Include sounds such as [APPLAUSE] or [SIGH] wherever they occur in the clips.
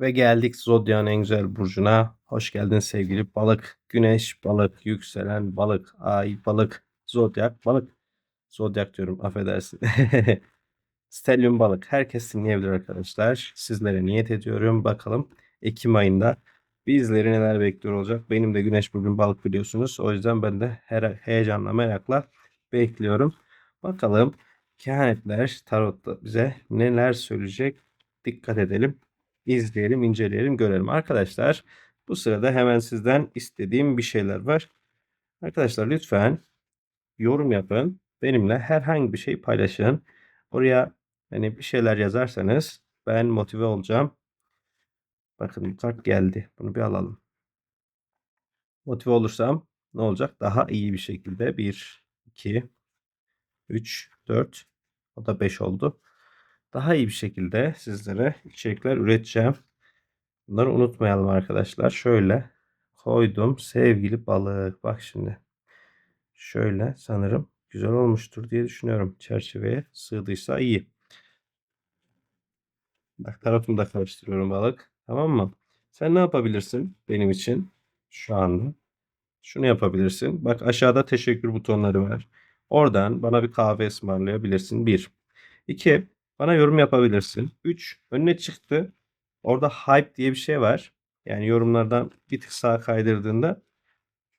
Ve geldik Zodya'nın en güzel burcuna. Hoş geldin sevgili balık. Güneş, balık, yükselen, balık, ay, balık, zodyak, balık. Zodyak diyorum affedersin. [LAUGHS] Stellium balık. Herkes dinleyebilir arkadaşlar. Sizlere niyet ediyorum. Bakalım Ekim ayında bizleri neler bekliyor olacak. Benim de güneş bugün balık biliyorsunuz. O yüzden ben de her heyecanla merakla bekliyorum. Bakalım kehanetler tarotta bize neler söyleyecek. Dikkat edelim izleyelim, inceleyelim, görelim. Arkadaşlar bu sırada hemen sizden istediğim bir şeyler var. Arkadaşlar lütfen yorum yapın. Benimle herhangi bir şey paylaşın. Oraya hani bir şeyler yazarsanız ben motive olacağım. Bakın kart geldi. Bunu bir alalım. Motive olursam ne olacak? Daha iyi bir şekilde 1, 2, 3, 4 o da 5 oldu. Daha iyi bir şekilde sizlere içerikler üreteceğim. Bunları unutmayalım arkadaşlar. Şöyle koydum sevgili balık. Bak şimdi. Şöyle sanırım güzel olmuştur diye düşünüyorum. Çerçeveye sığdıysa iyi. Bak tarafımı da karıştırıyorum balık. Tamam mı? Sen ne yapabilirsin benim için şu anda? Şunu yapabilirsin. Bak aşağıda teşekkür butonları var. Oradan bana bir kahve ısmarlayabilirsin. Bir. İki. Bana yorum yapabilirsin. Üç. Önüne çıktı. Orada hype diye bir şey var. Yani yorumlardan bir tık sağa kaydırdığında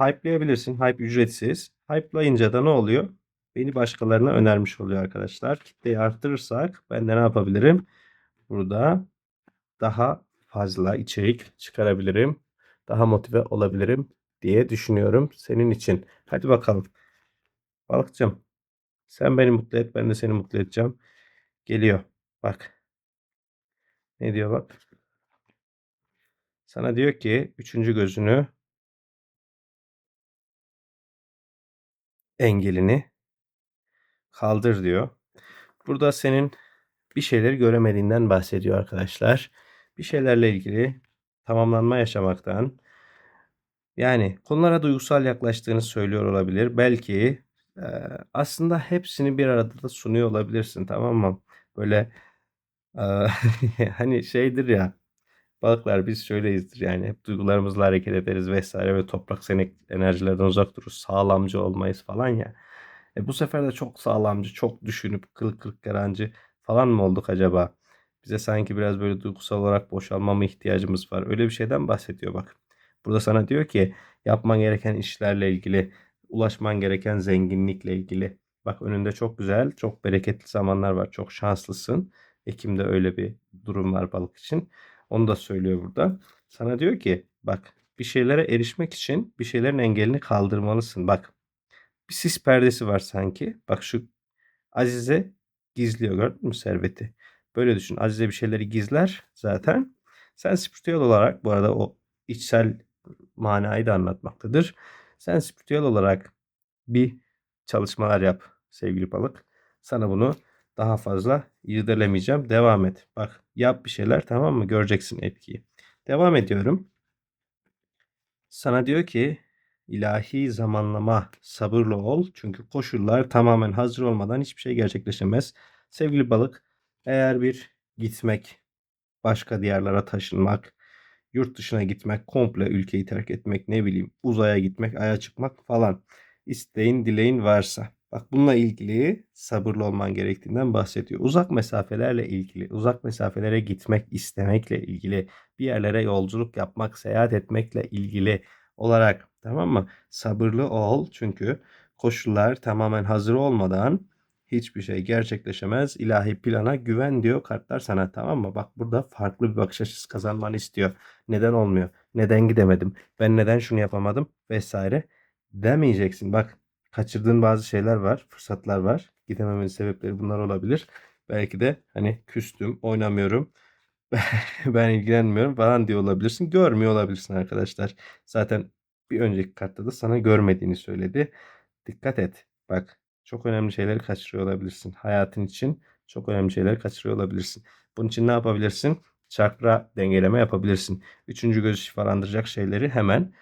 hype'layabilirsin. Hype ücretsiz. Hype'layınca da ne oluyor? Beni başkalarına önermiş oluyor arkadaşlar. Kitleyi arttırırsak ben de ne yapabilirim? Burada daha fazla içerik çıkarabilirim. Daha motive olabilirim diye düşünüyorum senin için. Hadi bakalım. Balıkçım sen beni mutlu et ben de seni mutlu edeceğim. Geliyor. Bak. Ne diyor bak. Sana diyor ki üçüncü gözünü engelini kaldır diyor. Burada senin bir şeyleri göremediğinden bahsediyor arkadaşlar. Bir şeylerle ilgili tamamlanma yaşamaktan yani konulara duygusal yaklaştığını söylüyor olabilir. Belki aslında hepsini bir arada da sunuyor olabilirsin tamam mı? Böyle e, [LAUGHS] hani şeydir ya Balıklar biz şöyleyizdir yani hep duygularımızla hareket ederiz vesaire ve toprak senek enerjilerden uzak dururuz. Sağlamcı olmayız falan ya. E bu sefer de çok sağlamcı, çok düşünüp kırık kırık garancı falan mı olduk acaba? Bize sanki biraz böyle duygusal olarak boşalma mı ihtiyacımız var? Öyle bir şeyden bahsediyor bak. Burada sana diyor ki yapman gereken işlerle ilgili, ulaşman gereken zenginlikle ilgili. Bak önünde çok güzel, çok bereketli zamanlar var. Çok şanslısın. Ekim'de öyle bir durum var balık için. Onu da söylüyor burada. Sana diyor ki bak bir şeylere erişmek için bir şeylerin engelini kaldırmalısın. Bak bir sis perdesi var sanki. Bak şu Azize gizliyor gördün mü serveti? Böyle düşün. Azize bir şeyleri gizler zaten. Sen spiritüel olarak bu arada o içsel manayı da anlatmaktadır. Sen spiritüel olarak bir çalışmalar yap sevgili balık. Sana bunu daha fazla irdelemeyeceğim. Devam et. Bak yap bir şeyler tamam mı? Göreceksin etkiyi. Devam ediyorum. Sana diyor ki ilahi zamanlama sabırlı ol. Çünkü koşullar tamamen hazır olmadan hiçbir şey gerçekleşemez. Sevgili balık eğer bir gitmek, başka diyarlara taşınmak, yurt dışına gitmek, komple ülkeyi terk etmek, ne bileyim uzaya gitmek, aya çıkmak falan isteğin, dileğin varsa Bak bununla ilgili sabırlı olman gerektiğinden bahsediyor. Uzak mesafelerle ilgili, uzak mesafelere gitmek istemekle ilgili, bir yerlere yolculuk yapmak, seyahat etmekle ilgili olarak tamam mı? Sabırlı ol çünkü koşullar tamamen hazır olmadan hiçbir şey gerçekleşemez. İlahi plana güven diyor kartlar sana tamam mı? Bak burada farklı bir bakış açısı kazanmanı istiyor. Neden olmuyor? Neden gidemedim? Ben neden şunu yapamadım? Vesaire demeyeceksin. Bak kaçırdığın bazı şeyler var, fırsatlar var. Gidememenin sebepleri bunlar olabilir. Belki de hani küstüm, oynamıyorum. [LAUGHS] ben ilgilenmiyorum falan diye olabilirsin. Görmüyor olabilirsin arkadaşlar. Zaten bir önceki kartta da sana görmediğini söyledi. Dikkat et. Bak çok önemli şeyleri kaçırıyor olabilirsin. Hayatın için çok önemli şeyleri kaçırıyor olabilirsin. Bunun için ne yapabilirsin? Çakra dengeleme yapabilirsin. Üçüncü gözü şifalandıracak şeyleri hemen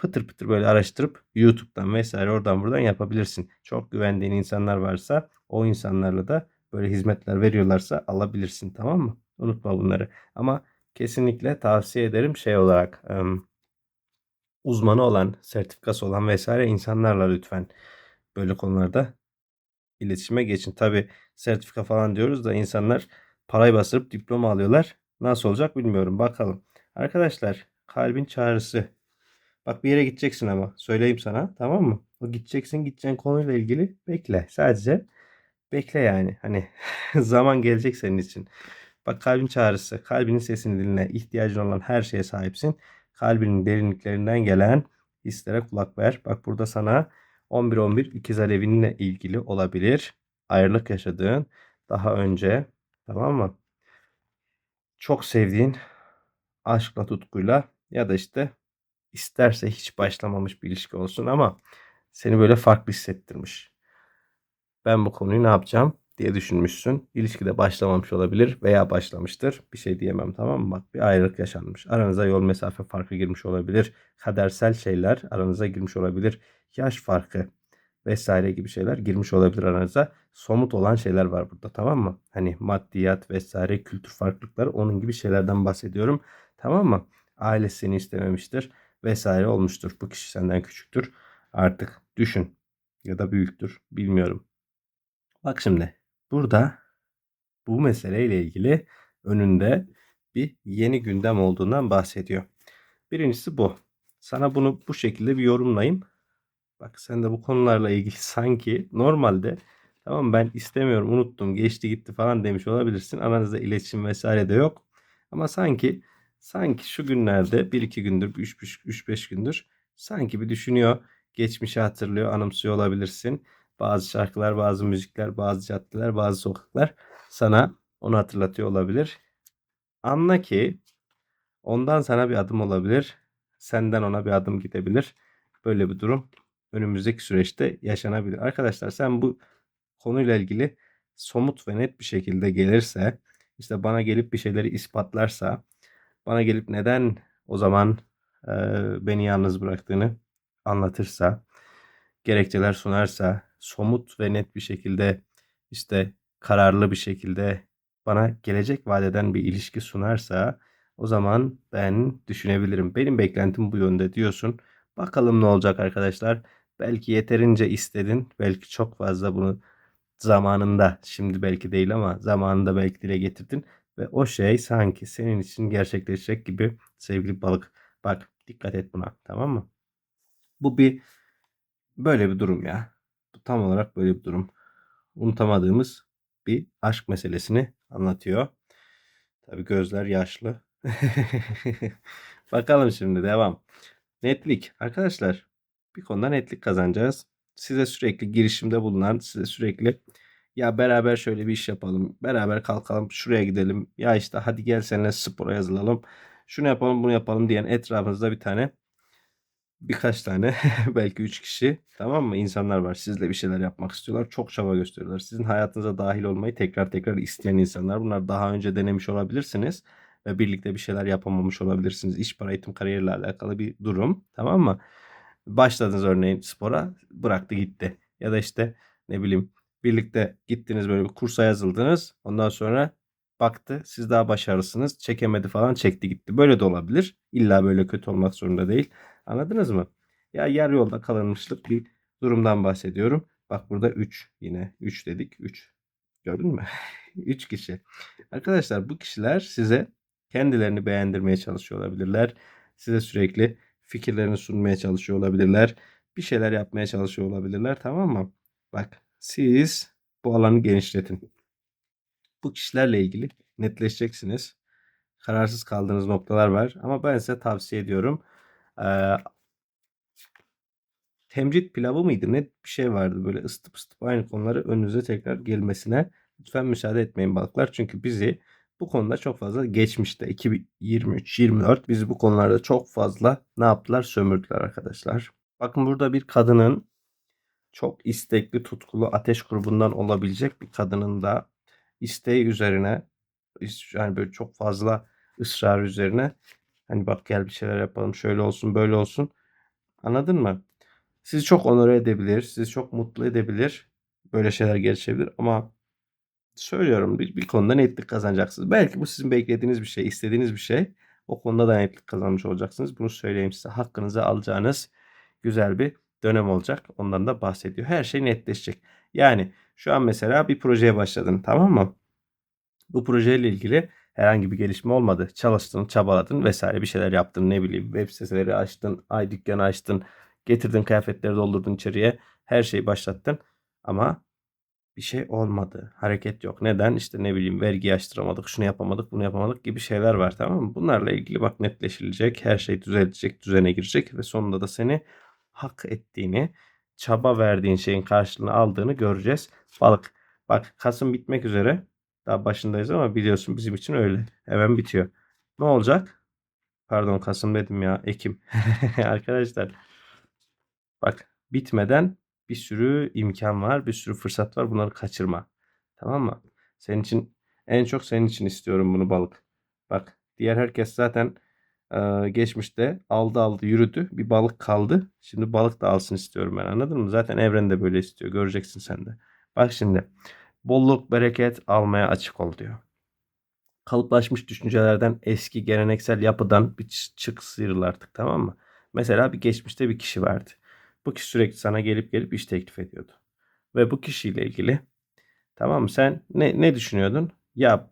pıtır pıtır böyle araştırıp YouTube'dan vesaire oradan buradan yapabilirsin. Çok güvendiğin insanlar varsa o insanlarla da böyle hizmetler veriyorlarsa alabilirsin tamam mı? Unutma bunları. Ama kesinlikle tavsiye ederim şey olarak uzmanı olan, sertifikası olan vesaire insanlarla lütfen böyle konularda iletişime geçin. Tabi sertifika falan diyoruz da insanlar parayı bastırıp diploma alıyorlar. Nasıl olacak bilmiyorum. Bakalım. Arkadaşlar kalbin çağrısı. Bak bir yere gideceksin ama. Söyleyeyim sana. Tamam mı? O gideceksin gideceğin konuyla ilgili bekle. Sadece bekle yani. Hani [LAUGHS] zaman gelecek senin için. Bak kalbin çağrısı. Kalbinin sesini dinle. İhtiyacın olan her şeye sahipsin. Kalbinin derinliklerinden gelen hislere kulak ver. Bak burada sana 11-11 ikiz alevinle ilgili olabilir. Ayrılık yaşadığın daha önce tamam mı? Çok sevdiğin aşkla tutkuyla ya da işte isterse hiç başlamamış bir ilişki olsun ama seni böyle farklı hissettirmiş. Ben bu konuyu ne yapacağım diye düşünmüşsün. İlişkide başlamamış olabilir veya başlamıştır. Bir şey diyemem tamam mı? Bak bir ayrılık yaşanmış. Aranıza yol mesafe farkı girmiş olabilir. Kadersel şeyler aranıza girmiş olabilir. Yaş farkı vesaire gibi şeyler girmiş olabilir aranıza. Somut olan şeyler var burada tamam mı? Hani maddiyat vesaire kültür farklılıkları onun gibi şeylerden bahsediyorum. Tamam mı? Ailesi seni istememiştir vesaire olmuştur. Bu kişi senden küçüktür. Artık düşün ya da büyüktür bilmiyorum. Bak şimdi burada bu meseleyle ilgili önünde bir yeni gündem olduğundan bahsediyor. Birincisi bu. Sana bunu bu şekilde bir yorumlayayım. Bak sen de bu konularla ilgili [LAUGHS] sanki normalde tamam ben istemiyorum unuttum geçti gitti falan demiş olabilirsin. Aranızda iletişim vesaire de yok. Ama sanki sanki şu günlerde 1-2 gündür 3-5 gündür sanki bir düşünüyor. Geçmişi hatırlıyor anımsıyor olabilirsin. Bazı şarkılar, bazı müzikler, bazı caddeler, bazı sokaklar sana onu hatırlatıyor olabilir. Anla ki ondan sana bir adım olabilir. Senden ona bir adım gidebilir. Böyle bir durum önümüzdeki süreçte yaşanabilir. Arkadaşlar sen bu konuyla ilgili somut ve net bir şekilde gelirse işte bana gelip bir şeyleri ispatlarsa bana gelip neden o zaman e, beni yalnız bıraktığını anlatırsa gerekçeler sunarsa somut ve net bir şekilde işte kararlı bir şekilde bana gelecek vadeden bir ilişki sunarsa o zaman ben düşünebilirim. Benim beklentim bu yönde diyorsun. Bakalım ne olacak arkadaşlar. Belki yeterince istedin. Belki çok fazla bunu zamanında şimdi belki değil ama zamanında belki dile getirdin. Ve o şey sanki senin için gerçekleşecek gibi sevgili balık. Bak dikkat et buna tamam mı? Bu bir böyle bir durum ya. Bu tam olarak böyle bir durum. Unutamadığımız bir aşk meselesini anlatıyor. Tabi gözler yaşlı. [LAUGHS] Bakalım şimdi devam. Netlik. Arkadaşlar bir konuda netlik kazanacağız. Size sürekli girişimde bulunan, size sürekli ya beraber şöyle bir iş yapalım, beraber kalkalım, şuraya gidelim, ya işte hadi gel seninle spora yazılalım, şunu yapalım, bunu yapalım diyen etrafınızda bir tane birkaç tane [LAUGHS] belki 3 kişi tamam mı? İnsanlar var. Sizle bir şeyler yapmak istiyorlar. Çok çaba gösteriyorlar. Sizin hayatınıza dahil olmayı tekrar tekrar isteyen insanlar. Bunlar daha önce denemiş olabilirsiniz ve birlikte bir şeyler yapamamış olabilirsiniz. İş para eğitim kariyerle alakalı bir durum tamam mı? Başladınız örneğin spora bıraktı gitti. Ya da işte ne bileyim birlikte gittiniz böyle bir kursa yazıldınız ondan sonra baktı siz daha başarılısınız çekemedi falan çekti gitti böyle de olabilir illa böyle kötü olmak zorunda değil Anladınız mı? Ya yer yolda kalınmışlık bir durumdan bahsediyorum. Bak burada 3 yine 3 dedik 3. Gördün mü? [LAUGHS] 3 kişi. Arkadaşlar bu kişiler size kendilerini beğendirmeye çalışıyor olabilirler. Size sürekli fikirlerini sunmaya çalışıyor olabilirler. Bir şeyler yapmaya çalışıyor olabilirler tamam mı? Bak siz bu alanı genişletin. Bu kişilerle ilgili netleşeceksiniz. Kararsız kaldığınız noktalar var ama ben size tavsiye ediyorum. Ee, temcit pilavı mıydı? Ne bir şey vardı böyle ısıtıp ısıtıp aynı konuları önünüze tekrar gelmesine lütfen müsaade etmeyin balıklar. Çünkü bizi bu konuda çok fazla geçmişte 2023-24 bizi bu konularda çok fazla ne yaptılar? Sömürdüler arkadaşlar. Bakın burada bir kadının çok istekli, tutkulu ateş grubundan olabilecek bir kadının da isteği üzerine yani böyle çok fazla ısrar üzerine Hani bak gel bir şeyler yapalım şöyle olsun böyle olsun. Anladın mı? Sizi çok onore edebilir. Sizi çok mutlu edebilir. Böyle şeyler gelişebilir ama söylüyorum bir, bir konuda netlik kazanacaksınız. Belki bu sizin beklediğiniz bir şey, istediğiniz bir şey. O konuda da netlik kazanmış olacaksınız. Bunu söyleyeyim size. Hakkınızı alacağınız güzel bir dönem olacak. Ondan da bahsediyor. Her şey netleşecek. Yani şu an mesela bir projeye başladın tamam mı? Bu projeyle ilgili herhangi bir gelişme olmadı. Çalıştın, çabaladın vesaire bir şeyler yaptın ne bileyim web siteleri açtın, ay dükkanı açtın, getirdin kıyafetleri doldurdun içeriye. Her şeyi başlattın ama bir şey olmadı. Hareket yok. Neden? İşte ne bileyim vergi açtıramadık, şunu yapamadık, bunu yapamadık gibi şeyler var tamam mı? Bunlarla ilgili bak netleşilecek, her şey düzelecek, düzene girecek ve sonunda da seni hak ettiğini, çaba verdiğin şeyin karşılığını aldığını göreceğiz. Balık. Bak Kasım bitmek üzere. Daha başındayız ama biliyorsun bizim için öyle. Hemen bitiyor. Ne olacak? Pardon Kasım dedim ya. Ekim. [LAUGHS] Arkadaşlar. Bak bitmeden bir sürü imkan var. Bir sürü fırsat var. Bunları kaçırma. Tamam mı? Senin için en çok senin için istiyorum bunu balık. Bak diğer herkes zaten geçmişte aldı aldı yürüdü. Bir balık kaldı. Şimdi balık da alsın istiyorum ben anladın mı? Zaten evren de böyle istiyor. Göreceksin sen de. Bak şimdi bolluk bereket almaya açık ol diyor. Kalıplaşmış düşüncelerden eski geleneksel yapıdan bir çık sıyrıl artık tamam mı? Mesela bir geçmişte bir kişi vardı. Bu kişi sürekli sana gelip gelip iş teklif ediyordu. Ve bu kişiyle ilgili tamam mı sen ne, ne düşünüyordun? Ya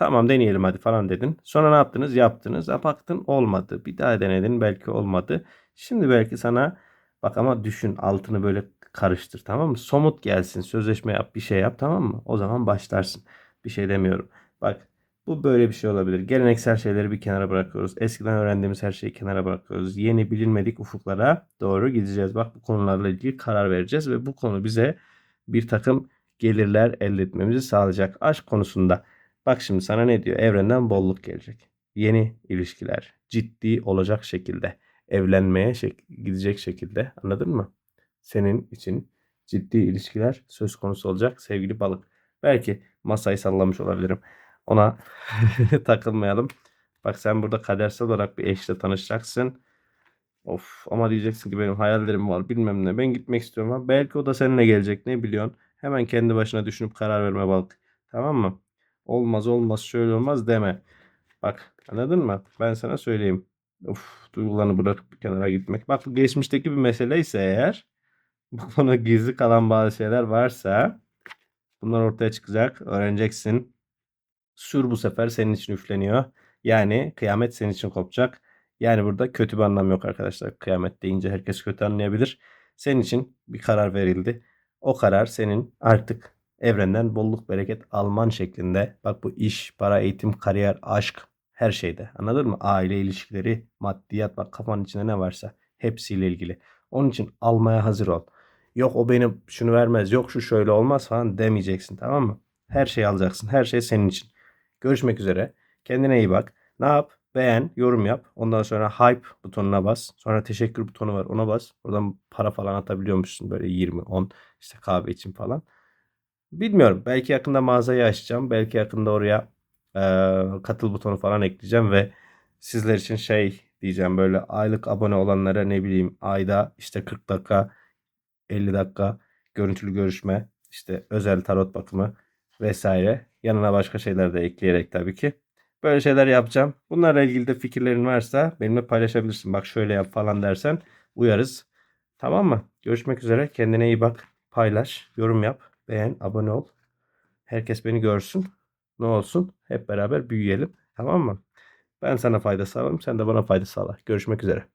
tamam deneyelim hadi falan dedin. Sonra ne yaptınız? Yaptınız. Ha, baktın olmadı. Bir daha denedin belki olmadı. Şimdi belki sana bak ama düşün altını böyle karıştır tamam mı? Somut gelsin sözleşme yap bir şey yap tamam mı? O zaman başlarsın. Bir şey demiyorum. Bak bu böyle bir şey olabilir. Geleneksel şeyleri bir kenara bırakıyoruz. Eskiden öğrendiğimiz her şeyi kenara bırakıyoruz. Yeni bilinmedik ufuklara doğru gideceğiz. Bak bu konularla ilgili karar vereceğiz ve bu konu bize bir takım gelirler elde etmemizi sağlayacak. Aşk konusunda bak şimdi sana ne diyor? Evrenden bolluk gelecek. Yeni ilişkiler ciddi olacak şekilde evlenmeye şek- gidecek şekilde anladın mı? Senin için ciddi ilişkiler söz konusu olacak sevgili balık. Belki masayı sallamış olabilirim. Ona [LAUGHS] takılmayalım. Bak sen burada kadersel olarak bir eşle tanışacaksın. Of ama diyeceksin ki benim hayallerim var bilmem ne. Ben gitmek istiyorum. Ha, belki o da seninle gelecek ne biliyorsun. Hemen kendi başına düşünüp karar verme balık. Tamam mı? Olmaz olmaz şöyle olmaz deme. Bak anladın mı? Ben sana söyleyeyim. Of duygularını bırakıp bir kenara gitmek. Bak bu geçmişteki bir mesele ise eğer [LAUGHS] bu konu gizli kalan bazı şeyler varsa bunlar ortaya çıkacak. Öğreneceksin. Sur bu sefer senin için üfleniyor. Yani kıyamet senin için kopacak. Yani burada kötü bir anlam yok arkadaşlar. Kıyamet deyince herkes kötü anlayabilir. Senin için bir karar verildi. O karar senin artık evrenden bolluk bereket alman şeklinde. Bak bu iş, para, eğitim, kariyer, aşk her şeyde. Anladın mı? Aile ilişkileri, maddiyat bak kafanın içinde ne varsa hepsiyle ilgili. Onun için almaya hazır ol. Yok o beni şunu vermez. Yok şu şöyle olmaz falan demeyeceksin tamam mı? Her şeyi alacaksın. Her şey senin için. Görüşmek üzere. Kendine iyi bak. Ne yap? Beğen, yorum yap. Ondan sonra hype butonuna bas. Sonra teşekkür butonu var ona bas. Oradan para falan atabiliyormuşsun böyle 20, 10 işte kahve için falan. Bilmiyorum. Belki yakında mağazayı açacağım. Belki yakında oraya e, katıl butonu falan ekleyeceğim ve sizler için şey diyeceğim böyle aylık abone olanlara ne bileyim ayda işte 40 dakika 50 dakika görüntülü görüşme işte özel tarot bakımı vesaire yanına başka şeyler de ekleyerek tabii ki böyle şeyler yapacağım. Bunlarla ilgili de fikirlerin varsa benimle paylaşabilirsin. Bak şöyle yap falan dersen uyarız. Tamam mı? Görüşmek üzere. Kendine iyi bak. Paylaş, yorum yap, beğen, abone ol. Herkes beni görsün. Ne olsun? Hep beraber büyüyelim. Tamam mı? Ben sana fayda sağlarım. Sen de bana fayda sağla. Görüşmek üzere.